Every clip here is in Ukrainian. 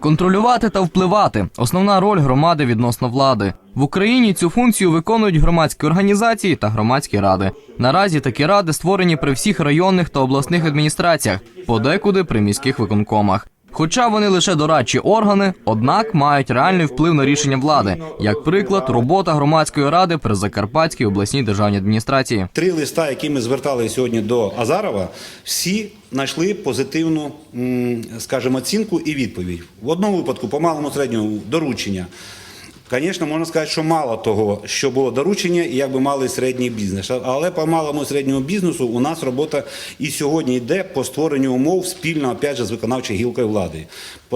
Контролювати та впливати основна роль громади відносно влади. В Україні цю функцію виконують громадські організації та громадські ради. Наразі такі ради створені при всіх районних та обласних адміністраціях, подекуди при міських виконкомах. Хоча вони лише дорадчі органи, однак мають реальний вплив на рішення влади, як приклад, робота громадської ради при Закарпатській обласній державній адміністрації. Три листа, які ми звертали сьогодні до Азарова, всі знайшли позитивну, скажімо, оцінку і відповідь. В одному випадку, по малому середньому доручення. Звісно, можна сказати, що мало того, що було доручення, і якби малий середній бізнес. Але по малому середньому бізнесу у нас робота і сьогодні йде по створенню умов спільно опять же, з виконавчою гілкою влади.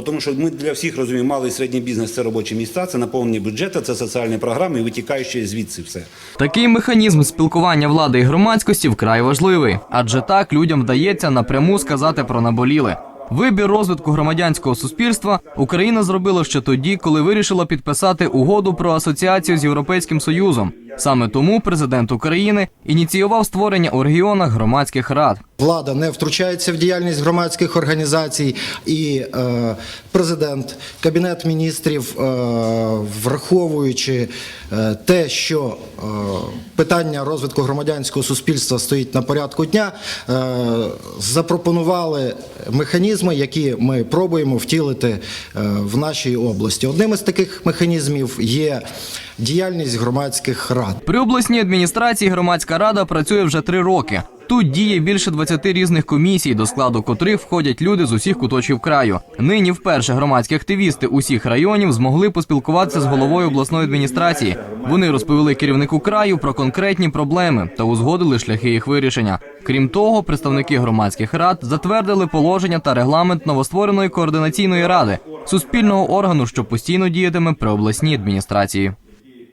Тому що ми для всіх розуміємо, малий і середній бізнес це робочі місця, це наповнення бюджету, це соціальні програми і витікаючи звідси все. Такий механізм спілкування влади і громадськості вкрай важливий, адже так людям вдається напряму сказати про наболіле. Вибір розвитку громадянського суспільства Україна зробила ще тоді, коли вирішила підписати угоду про асоціацію з Європейським Союзом. Саме тому президент України ініціював створення у регіонах громадських рад. Влада не втручається в діяльність громадських організацій, і е, президент, кабінет міністрів, е, враховуючи е, те, що е, питання розвитку громадянського суспільства стоїть на порядку дня, е, запропонували механізми, які ми пробуємо втілити е, в нашій області. Одним із таких механізмів є діяльність громадських рад. При обласній адміністрації громадська рада працює вже три роки. Тут діє більше 20 різних комісій, до складу котрих входять люди з усіх куточків краю. Нині вперше громадські активісти усіх районів змогли поспілкуватися з головою обласної адміністрації. Вони розповіли керівнику краю про конкретні проблеми та узгодили шляхи їх вирішення. Крім того, представники громадських рад затвердили положення та регламент новоствореної координаційної ради суспільного органу, що постійно діятиме при обласній адміністрації.